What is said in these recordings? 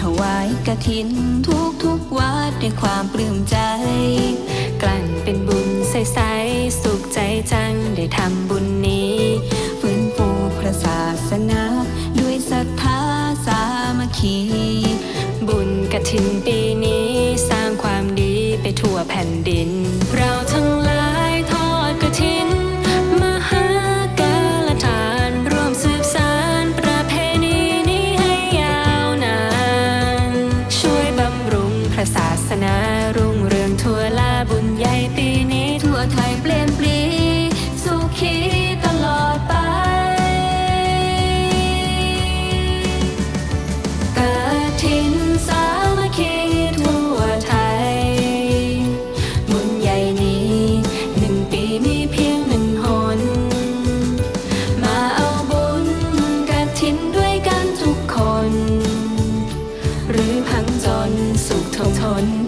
ถวายกระถิน ทุกทุกวัดด้วยความปลื้มใจ กลั่นเป็นบุญใสๆสุขใจจังได้ทำบุญนี้ฟื้นฟูพระศาสนา ด้วยศรัทธาสามัคคี บุญกระถินปี on me.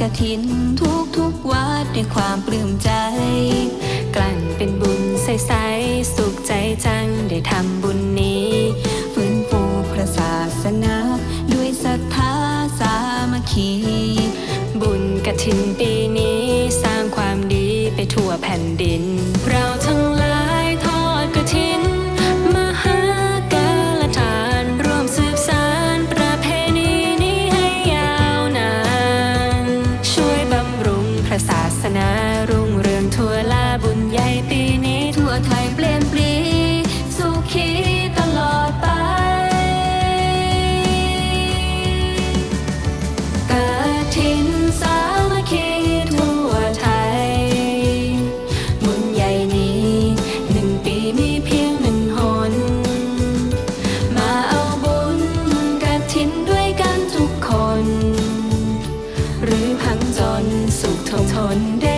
กระถินทุกทุกวัดด้วยความปลื้มใจ กลั่นเป็นบุญใสใสสุขใจจังได้ทำบุญนี้ฟื้นฟูพระศาสนา ด้วยศรัทธาสามัคคี บุญกระถินปีนี้ ทนได้